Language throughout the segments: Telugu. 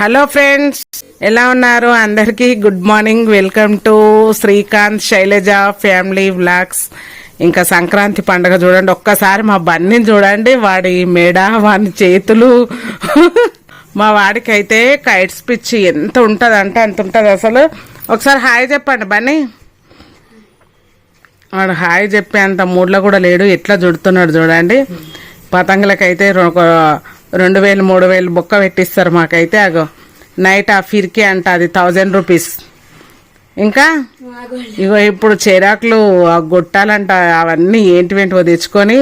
హలో ఫ్రెండ్స్ ఎలా ఉన్నారు? అందరికీ good morning. Welcome to Srikanth Shailaja family vlogs. ఇంకా సంక్రాంతి పండుగ చూడండి. ఒక్కసారి మా బన్నీని చూడండి. వాడి మెడ వాడి చేతులు. మా వాడికి అయితే కైట్స్ పిచ్చి ఎంత ఉంటుంది అంటే అంత ఉంటుంది అసలు. ఒకసారి హాయ్ చెప్పండి బన్నీ. వాడు హాయ్ చెప్పే అంత మూడ్లో కూడా లేడు. ఎట్లా చుడుతున్నాడు చూడండి. పతంగులకైతే ఒక రెండు వేలు మూడు వేలు బొక్క పెట్టిస్తారు మాకైతే అగో. నైట్ ఆ ఫిర్కి అంట అది థౌజండ్ రూపీస్ ఇంకా? ఇగో ఇప్పుడు చిరాకులు ఆ గొట్టాలంట అవన్నీ ఏంటివేంటివో తెచ్చుకొని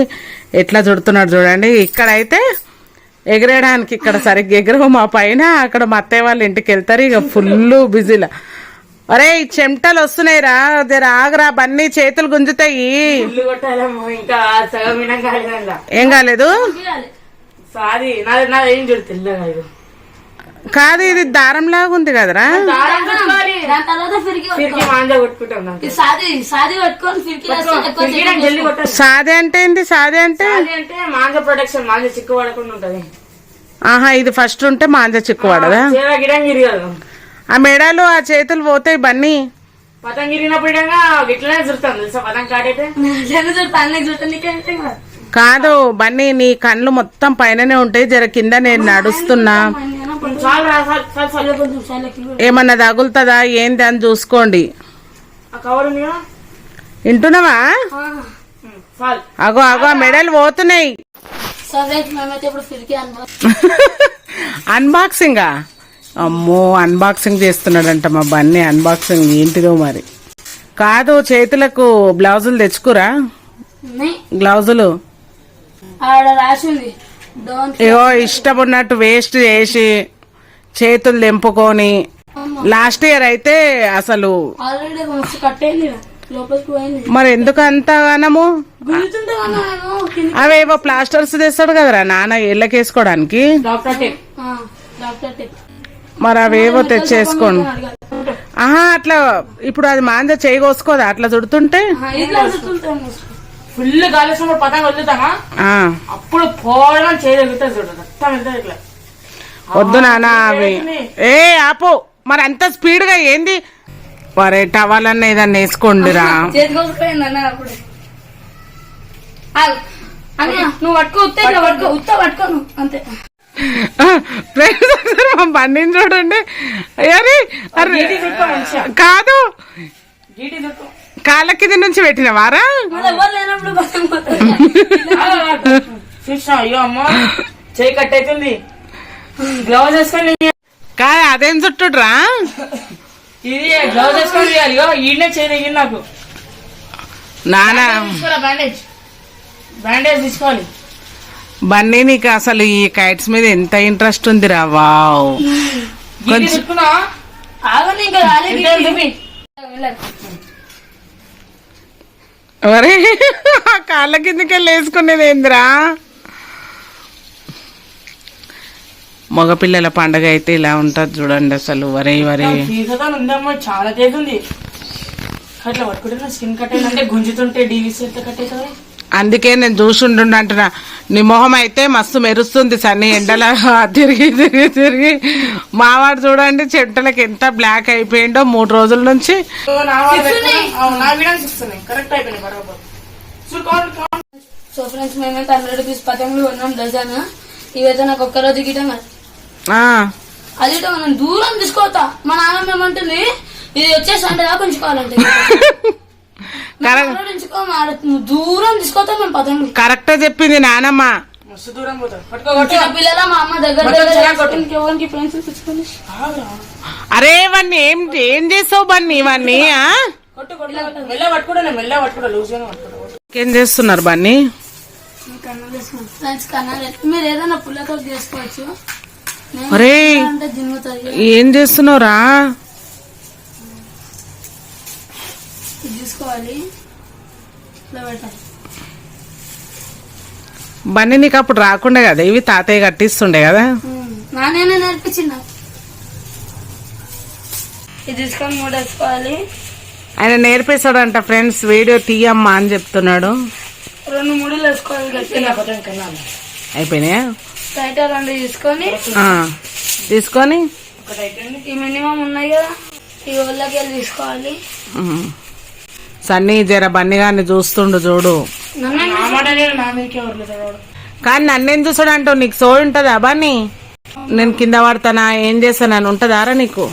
ఎట్లా చుడుతున్నాడు చూడండి. ఇక్కడైతే ఎగరేయడానికి ఇక్కడ సరిగ్గా ఎగరవు మా పైన అక్కడ మా అత్తయ్య వాళ్ళ ఇంటికి వెళ్తారు ఇక ఫుల్ బిజీలా. అరే ఈ చెమటలు వస్తున్నాయి రా జర ఆగరా బన్నీ చేతులు గుంజుతాయి. ఏం కాలేదు. సారీ నాది నాది ఏం చూడు తెల్లగా ఇది కాదు ఇది దారం లాగా ఉంది కదరా? దారం చుట్టుకోవాలి. దాని తర్వాత ఫిరికి తిరిగి మాంజా కొట్టుకుంటాం నాకు. ఈ సాది సాది పట్టుకొని ఫిరికి వేస్తే ఎక్కువ తిరిగి నాకు జల్ది కొట్టాలి సాదే అంటే ఏంటి సాదే అంటే? మాంజా ప్రొటెక్షన్ మాంజా చిక్కు పడకుండా ఉంటది. ఆహా ఇది ఫస్ట్ ఉంటే మాంజ చిక్కు పడదా? చేవ గిడం గిరిగదు. ఆ మెడలు ఆ చేతులు పోతాయి బన్నీ. పతంగ్ గిరిగినప్పుడు ఇడంగా గిట్లనే చుడతాం తెలుసా? పతంగ్ చూడటానికి కాదు బన్నీ నీ కళ్ళు మొత్తం పైననే ఉంటాయి. జర కింద నేను నడుస్తున్నా. ఏమన్నా తగులుతుందా? ఏంది అని చూసుకోండి. వింటున్నావా? అగో అగో మెడలు పోతున్నాయి. అన్బాక్సింగ్ అమ్మో అన్బాక్సింగ్ చేస్తున్నాడంట మా బన్నీ. అన్బాక్సింగ్ ఏంటిదో మరి. కాదు చేతులకు బ్లౌజులు తెచ్చుకురా. గ్లౌజులు ఆడ రాసింది. డోంట్ ఇగో ఇష్టం ఉన్నట్టు వేస్ట్ చేసి చేతులు తెంపుకొని లాస్ట్ ఇయర్ అయితే అసలు మరి ఎందుకు అంతగానము అవేవో ప్లాస్టర్స్ తెస్తాడు కదరా నాన్న ఇళ్ళకేసుకోవడానికి డాక్టర్ టేక్ ఆ, డాక్టర్ టెక్ మరి అవేవో తెచ్చేసుకోండి. ఆహా అట్లా ఇప్పుడు అది మాంజ చేయి కోసుకోదా? అట్లా చుడుతుంటే? ఫుల్ గాలి పతంగ్ వదులుతామా ఆ. అప్పుడు పోవడం చూడు వెళ్తుంది ఇట్లా వద్దు నాన్న అవి. ఏ ఆపు. మరి అంత స్పీడ్గా ఏంది? మరే టవాలన్న ఏదన్నా వేసుకోండిరా. నువ్వు పట్టుకో ఉత్త ఇట్లా పట్టుకో ఉత్త పట్టుకోను అంతే. ఫ్రెండ్స్ ఒకసారి మా బండిని చూడండి అరే కాదు. కాళ్ళ కింద నుంచి పెట్టినవారా చేయి కట్ అవుతుంది గ్లౌజ్ వేసుకొని కాదు అదేం చుట్టుడ్రా? ఇది గ్లౌజ్ వేసుకొని ఇగో ఈడనే నాకు. నానా. బ్యాండేజ్ బ్యాండేజ్ తీసుకోవాలి. బన్నీ నీకు అసలు ఈ కైట్స్ మీద ఎంత ఇంట్రెస్ట్ ఉందిరా? వావ్ గీటి చుట్టుకున్నా కాళ్ళ కిందకి వెళ్ళి వేసుకునేది ఏందిరా మగపిల్లల పండగ అయితే ఇలా ఉంటుంది చూడండి అసలు. వరే వరే చాలా తేజ్ ఉంది అట్లా పట్టుకుంటే స్కిన్ కట్ అయిందంటే గుంజుతుంటే డీవీసీ ఎంత కట్ అవుతుంది? అందుకే నేను చూసుండు అంటున్నా. నీ మొహం అయితే మస్తు మెరుస్తుంది సన్ని ఎండల తిరిగి తిరిగి తిరిగి. మావాడు చూడండి చెట్టలకి ఎంత బ్లాక్ అయిపోయిండో మూడు రోజుల నుంచి. సో ఫ్రెండ్స్ మేమైతే హండ్రెడ్ రూపీస్ పతంగులు కొన్నాం డజన్. ఇవైతే నాకు ఒక్క రోజు గిటం అది మనం దూరం తీసుకోవతా మా నాన్నమ్మ ఏమంటుంది? ఇది వచ్చేసి అంటే దాకా దూరం తీసుకోతా మేము పతంగులు కరెక్టే చెప్పింది నానమ్మ. మస్తు దూరం పోతా. పిల్లల మా అమ్మ దగ్గర దగ్గర. అరే ఇవన్నీ ఏం ఏం చేసావు బన్నీ ఇవన్నీ ఏం చేస్తున్నారు బన్నీ? మీరు ఏదైనా పుల్లతో చేసుకోవచ్చు. అరే ఏం చేస్తున్నావురా? ఇది తీసుకోవాలి. ఇట్లా పెట్టాలి బన్నీ నీకు అప్పుడు రాకుండా కదా ఇవి తాతయ్య కట్టిస్తుండే కదా. నానేనే నేర్పించింది నాకు. ఇది తీసుకొని మూడు వేసుకోవాలి ఆయన నేర్పిస్తాడంట ఫ్రెండ్స్ వీడియో తీయమ్మా అని చెప్తున్నాడు. రెండు మూడులు వేసుకోవాలి గట్టిగా అయిపోయినాయా? టైట్ రెండు తీసుకొని ఆ, తీసుకొని. మినిమం ఉన్నాయి కదా ఈ ఊళ్ళకి వెళ్ళి తీసుకోవాలి. సన్నీ జర బన్నిగాన్ని చూస్తుండు చూడు. కానీ నన్నేం చూసాడు అంటావు నీకు సోయి ఉంటుందా బన్నీ? నేను కింద పడతానా? ఏం చేస్తానని ఉంటుందారా నీకు?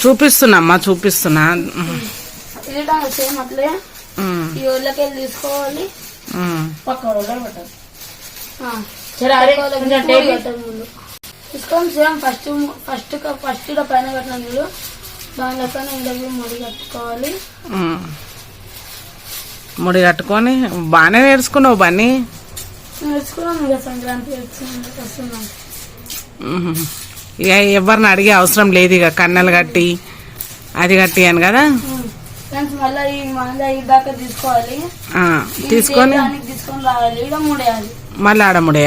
చూపిస్తున్నమ్మా చూపిస్తున్నా. తీసుకోవాలి. ఫస్ట్ ఫస్ట్ ఫస్ట్ పైన కట్టిన ముడి కట్టుకోవాలి. ఉమ్. ముడి కట్టుకొని బాగానే నేర్చుకున్నావు బన్నీ. ఇక సంక్రాంతి వచ్చింది వస్తున్నాం. ఉహు. ఇక ఎవరిని అడిగే అవసరం లేదు ఇక కన్నెలు కట్టి అది కట్టి అని కదా? తీసుకొని మళ్ళీ ఆడముడే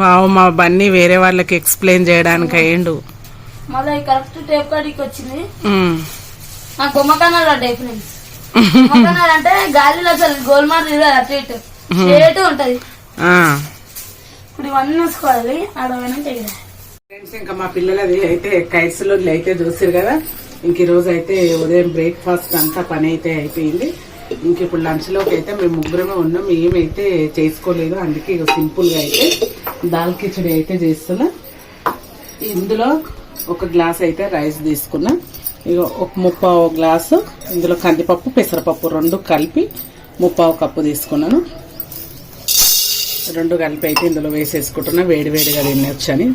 వావ్ మా బన్నీ వేరే వాళ్ళకి ఎక్స్ప్లెయిన్ చేయడానికి అయ్యిండు. మళ్ళీ కరెక్ట్ టేప్ కాడికి వచ్చింది. బొమ్మకన్నాడు అంటే ఫ్రెండ్స్ బొమ్మకన్నాడు అంటే గాలిలో అసలు గోల్మార్ లేదు అటు ఇటు. స్ట్రేట్ ఉంటది. ఆ. ఇప్పుడు ఇవన్నీ వేసుకోవాలి ఆడ పోయినాక ఎగిరాలి. ఫ్రెండ్స్ ఇంకా మా పిల్లలది అయితే కైట్స్లో అయితే చూసారు కదా. ఇంక ఈ రోజు అయితే ఉదయం బ్రేక్ఫాస్ట్ అంతా పని అయితే అయిపోయింది. ఇంక ఇప్పుడు లంచ్లోకి అయితే మేము ముగ్గురమే ఉన్నాం ఏమైతే చేసుకోలేదు. అందుకే ఇక సింపుల్గా అయితే దాల్ కిచడి అయితే చేస్తున్నా. ఇందులో ఒక గ్లాస్ అయితే రైస్ తీసుకున్నా. ఇక ఒక ముప్పావు గ్లాసు ఇందులో కందిపప్పు పెసరపప్పు రెండు కలిపి ముప్పావు కప్పు తీసుకున్నాను. రెండు కలిపి అయితే ఇందులో వేసేసుకుంటున్నా. వేడి వేడిగా తినొచ్చని.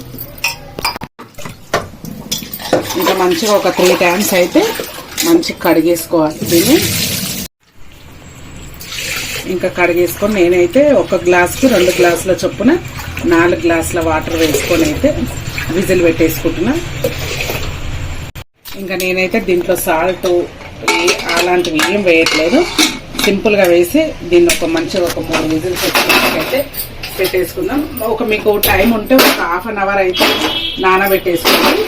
ఇంకా మంచిగా ఒక త్రీ టైమ్స్ అయితే మంచిగా కడిగేసుకోవాలి దీన్ని. ఇంకా కడిగేసుకొని నేనైతే ఒక గ్లాస్కి రెండు గ్లాసుల చొప్పున నాలుగు గ్లాసుల వాటర్ వేసుకొని అయితే విజిల్ పెట్టేసుకుంటున్నా. ఇంకా నేనైతే దీంట్లో సాల్ట్ అలాంటివి ఏం వేయట్లేదు. సింపుల్గా వేసి దీన్ని ఒక మంచిగా ఒక మూడు విజిల్స్ అయితే పెట్టేసుకుందాం. ఒక మీకు టైం ఉంటే ఒక హాఫ్ అన్ అవర్ అయితే నానబెట్టేసుకోండి.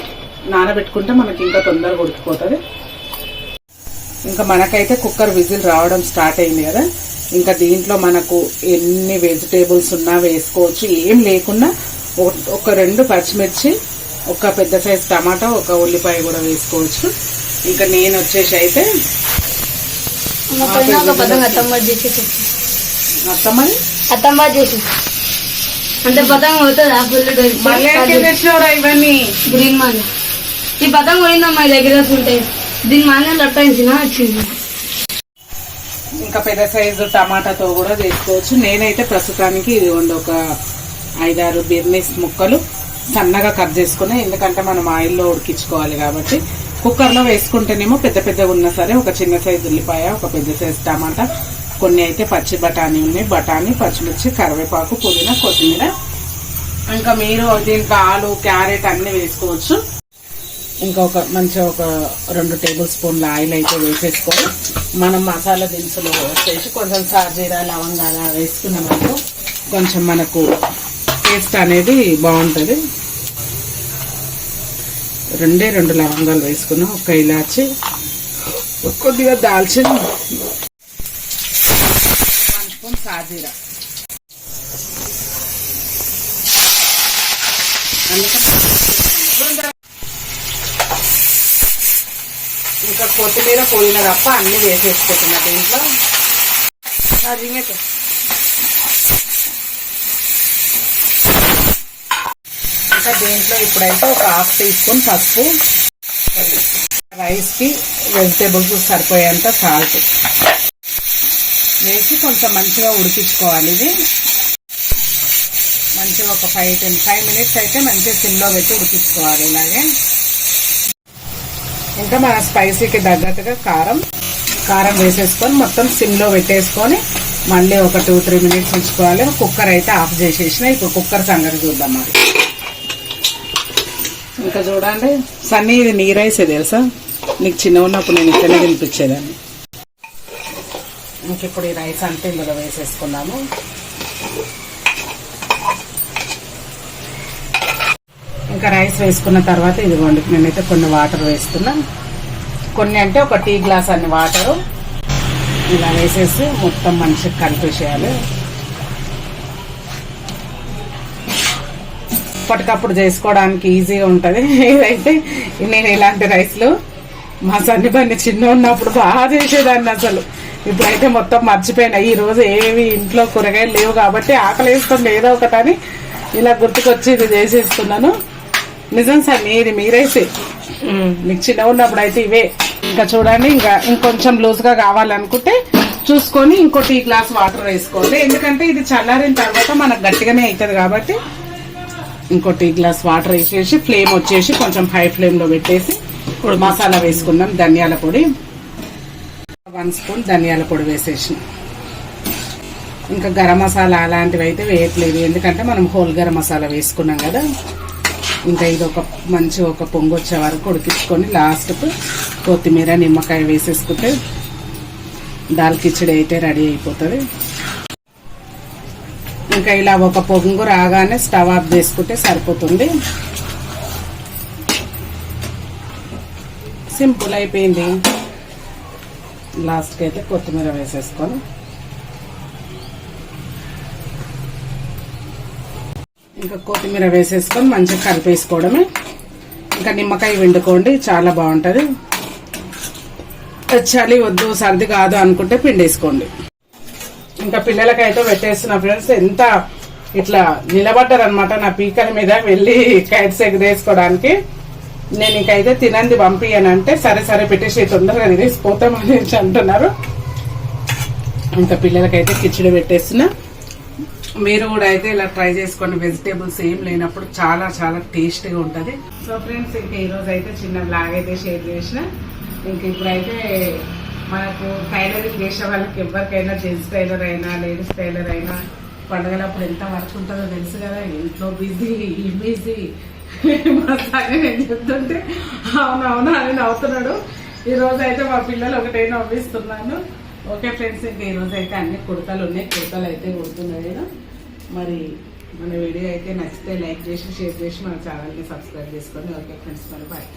నానబెట్టుకుంటే మనకి ఇంకా తొందరగా ఉడికిపోతుంది. ఇంకా మనకైతే కుక్కర్ విజిల్ రావడం స్టార్ట్ అయింది కదా. ఇంకా దీంట్లో మనకు ఎన్ని వెజిటేబుల్స్ ఉన్నా వేసుకోవచ్చు. ఏం లేకున్నా ఒక- రెండు పచ్చిమిర్చి ఒక పెద్ద సైజ్ టమాటా ఒక ఉల్లిపాయ కూడా వేసుకోవచ్చు. ఇంకా నేను వచ్చేసి అయితే అంటే పతంగ తెచ్చినావురా ఇవన్నీ. గ్రీన్ మాన్ ఈ పతంగ పోయిందమ్మా దగ్గర ఉంటే దీని మానే లట్టాయించిన వచ్చింది. ఇంకా పెద్ద సైజు టమాటాతో కూడా చేసుకోవచ్చు నేనైతే ప్రస్తుతానికి ఇది ఒక ఐదారు బిర్నీస్ ముక్కలు సన్నగా కట్ చేసుకుని ఎందుకంటే మనం ఆయిల్లో ఉడికించుకోవాలి కాబట్టి. కుక్కర్లో వేసుకుంటేనేమో పెద్ద పెద్దగా ఉన్నా సరే ఒక చిన్న సైజు ఉల్లిపాయ ఒక పెద్ద సైజు టమాటా కొన్ని అయితే పచ్చి బఠానీ ఉన్నాయి. బఠానీ పచ్చిమిర్చి కరివేపాకు పుదీనా కొత్తిమీర. ఇంకా మీరు దీంట్లో ఆలు క్యారెట్ అన్ని వేసుకోవచ్చు. ఇంకా ఒక మంచిగా ఒక రెండు టేబుల్ స్పూన్ల ఆయిల్ అయితే వేసేసుకొని మనం మసాలా దినుసులు వేసి కొంచెం సాజీరా లవంగాల వేసుకున్నామనుకో కొంచెం మనకు టేస్ట్ అనేది బాగుంటుంది. రెండే రెండు లవంగాలు వేసుకున్నాం ఒక ఇలాచి కొద్దిగా దాల్చిన వన్ స్పూన్ సాజీరా. అందుకని ఇంకా కొత్తిమీర పోయిన తప్ప అన్ని వేసేసుకుంటున్నా దీంట్లో. అది ఇంకా దీంట్లో ఇప్పుడైతే ఒక హాఫ్ టీ స్పూన్ పసుపు రైస్కి వెజిటేబుల్స్ సరిపోయేంత సాల్ట్ వేసి కొంచెం మంచిగా ఉడికించుకోవాలి ఇది. మంచిగా ఒక ఫైవ్ టెన్ ఫైవ్ మినిట్స్ అయితే మంచిగా సిమ్లో పెట్టి ఉడికించుకోవాలి ఇలాగే. ఇంకా మన స్పైసీకి తగ్గట్టుగా కారం కారం వేసేసుకొని మొత్తం సిమ్లో పెట్టేసుకొని మళ్ళీ ఒక టూ త్రీ మినిట్స్ ఉంచుకోవాలి. కుక్కర్ అయితే ఆఫ్ చేసేసిన. ఇప్పుడు కుక్కర్ సంగతి చూద్దాం మరి. ఇంకా చూడండి. సన్నీ ఇది నీ రైసే తెలుసా? నీకు చిన్న ఉన్నప్పుడు నేను ఇక్కడనే తినిపించేదాన్ని. ఇంక ఇప్పుడు ఈ రైస్ అంతా ఇందులో వేసేసుకున్నాము ఇంకా రైస్ వేసుకున్న తర్వాత ఇదిగోండి నేనైతే కొన్ని వాటర్ వేసుకున్నా కొన్ని అంటే ఒక టీ గ్లాస్ అన్ని వాటరు ఇలా వేసేసి మొత్తం మనిషికి కలిపేసేయాలి అప్పటికప్పుడు చేసుకోవడానికి ఈజీగా ఉంటుంది. ఏదైతే నేను ఇలాంటి రైస్లు మా సన్ని బండి చిన్న ఉన్నప్పుడు బాగా చేసేదాన్ని అసలు. ఇప్పుడైతే మొత్తం మర్చిపోయినా. ఈ రోజు ఏవి ఇంట్లో కూరగాయలు లేవు కాబట్టి ఆకలి వేస్తుంది ఏదో ఒకటని ఇలా గుర్తుకొచ్చి ఇది చేసేస్తున్నాను. నిజం సార్ మీది మీరైతే మీకు చిన్న ఉన్నప్పుడు అయితే ఇవే. ఇంకా చూడండి ఇంకా ఇంకొంచెం లూజ్గా కావాలనుకుంటే చూసుకొని ఇంకో టీ గ్లాస్ వాటర్ వేసుకోవాలి ఎందుకంటే ఇది చల్లారిన తర్వాత మనకు గట్టిగానే అవుతుంది కాబట్టి ఇంకో టీ గ్లాస్ వాటర్ వేసేసి ఫ్లేమ్ వచ్చేసి కొంచెం హై ఫ్లేమ్లో పెట్టేసి మసాలా వేసుకుందాం ధనియాల పొడి. వన్ స్పూన్ ధనియాల పొడి వేసేసి ఇంకా గరం మసాలా అలాంటివి అయితే వేయట్లేదు ఎందుకంటే మనం హోల్ గరం మసాలా వేసుకున్నాం కదా. ఇంకా ఇది ఒక మంచి ఒక పొంగు వచ్చే వరకు ఉడికించుకొని లాస్ట్కు కొత్తిమీర నిమ్మకాయ వేసేసుకుంటే దాల్ కిచడి అయితే రెడీ అయిపోతుంది. ఇంకా ఇలా ఒక పొంగు రాగానే స్టవ్ ఆఫ్ చేసుకుంటే సరిపోతుంది. సింపుల్ అయిపోయింది. లాస్ట్కి అయితే కొత్తిమీర వేసేసుకొని ఇంకా కొత్తిమీర వేసేసుకొని మంచిగా కలిపేసుకోవడమే. ఇంకా నిమ్మకాయ వండుకోండి చాలా బాగుంటుంది. చలి వద్దు సర్ది కాదు అనుకుంటే పిండేసుకోండి. ఇంకా పిల్లలకైతే పెట్టేస్తున్న ఫ్రెండ్స్ ఎంత ఇట్లా నిలబడ్డారు అనమాట నా పీకల మీద వెళ్ళి కైట్స్ ఎగరేసుకోవడానికి నేను ఇంకైతే తినంది పంపియనంటే సరే సరే పెట్టేసి తొందరగా తినేసిపోతామని అంటున్నారు. ఇంకా పిల్లలకైతే కిచిడి పెట్టేస్తున్నా. మీరు కూడా అయితే ఇలా ట్రై చేసుకోండి. వెజిటేబుల్స్ ఏం లేనప్పుడు చాలా చాలా టేస్టీగా ఉంటుంది. సో ఫ్రెండ్స్ ఇంకా ఈరోజు అయితే చిన్న బ్లాగ్ అయితే షేర్ చేసిన. ఇంక ఇప్పుడైతే మనకు టైలరింగ్ చేసే వాళ్ళకి ఎవరికైనా జెంట్స్ టైలర్ అయినా లేడీస్ టైలర్ అయినా పండగలప్పుడు ఎంత వర్క్ ఉంటుందో తెలుసు కదా. ఇంట్లో బిజీ ఈ బిజీ మా సాగి నేను చెప్తుంటే అవునవునా అని నవ్వుతున్నాడు. ఈ రోజు అయితే మా పిల్లలు ఒకటే నవ్విస్తున్నాను. ఓకే ఫ్రెండ్స్ ఇంకా ఈరోజు అయితే అన్ని కుర్తాలు ఉన్నాయి కుర్తాలు అయితే కుడుతున్నాయి కదా. మరి మన వీడియో అయితే నచ్చితే లైక్ చేసి షేర్ చేసి మన ఛానల్ని సబ్స్క్రైబ్ చేసుకోండి. ఓకే ఫ్రెండ్స్ మరి బాయ్.